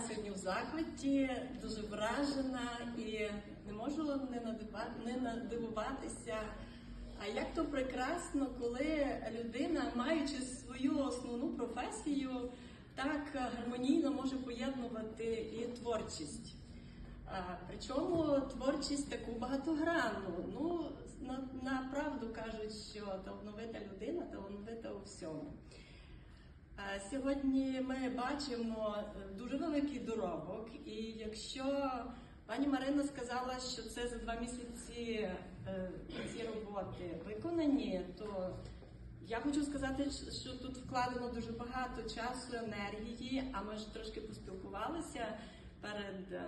Сьогодні в захваті, дуже вражена і не можу не надивуватися. А як то прекрасно, коли людина, маючи свою основну професію, так гармонійно може поєднувати і творчість. Причому творчість таку багатогранну. Ну, на, на правду кажуть, що талановита людина талановита у всьому. А Сьогодні ми бачимо е, дуже великий доробок, і якщо пані Марина сказала, що це за два місяці е, ці роботи виконані, то я хочу сказати, що тут вкладено дуже багато часу, енергії, а ми ж трошки поспілкувалися перед е,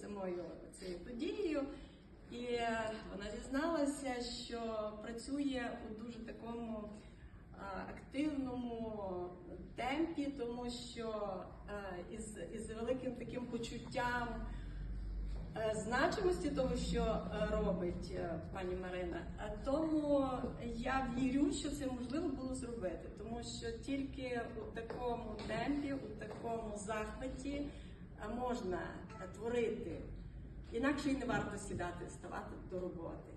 самою цією подією. І е, вона зізналася, що працює у дуже такому е, активному темпі, тому що е, із, із великим таким почуттям е, значимості того, що е, робить е, пані Марина. Тому я вірю, що це можливо було зробити, тому що тільки у такому темпі, у такому захваті е, можна е, творити. Інакше і не варто сідати, ставати до роботи.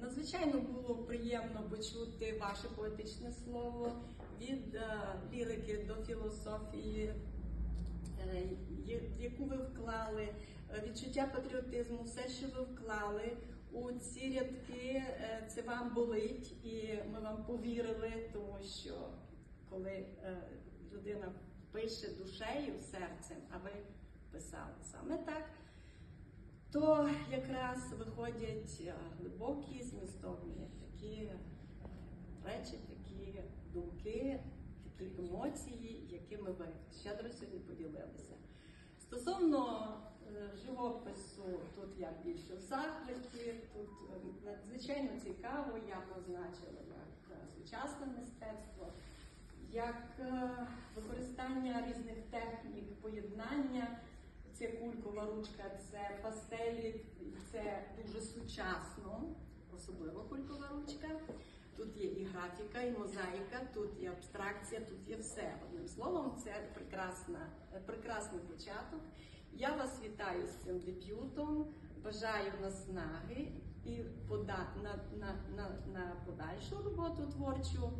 Надзвичайно було приємно почути ваше поетичне слово від е, лірики до філософії, е, яку ви вклали, е, відчуття патріотизму, все, що ви вклали у ці рядки, це вам болить, і ми вам повірили, тому що коли людина пише душею, серцем, а ви писали саме так, то якраз виходять е, глибокі, змістовні такі речі, такі думки, такі емоції, якими ви щедро сьогодні поділилися. Стосовно е, живопису, тут я більше в захваті, тут е, надзвичайно цікаво, я позначила як сучасне мистецтво, як використання різних технік, поєднання. Це кулькова ручка, це пастелі, це дуже сучасно, особливо кулькова ручка. Тут є і графіка, і мозаїка, тут є абстракція, тут є все. Одним словом, це прекрасна, прекрасний початок. Я вас вітаю з цим дебютом. Бажаю наснаги і пода, на, на, на, на подальшу роботу творчу.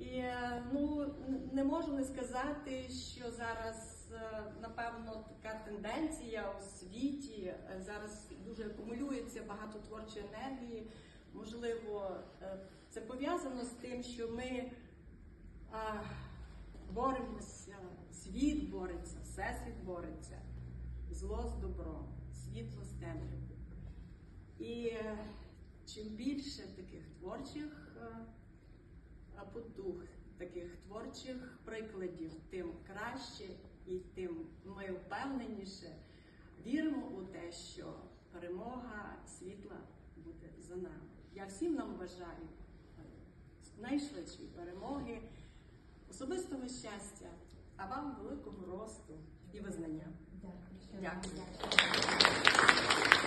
І е, ну не можу не сказати, що зараз е, напевно така тенденція у світі е, зараз дуже акумулюється багато творчої енергії. Можливо, це пов'язано з тим, що ми а, боремося, світ бореться, всесвіт бореться, зло з добром, світло з темрявою. І чим більше таких творчих потух таких творчих прикладів, тим краще і тим ми впевненіше віримо у те, що перемога світла буде за нами. Я всім нам бажаю е, найшвидшої перемоги, особистого щастя, а вам великого росту і визнання. Дякую. Дякую. Дякую.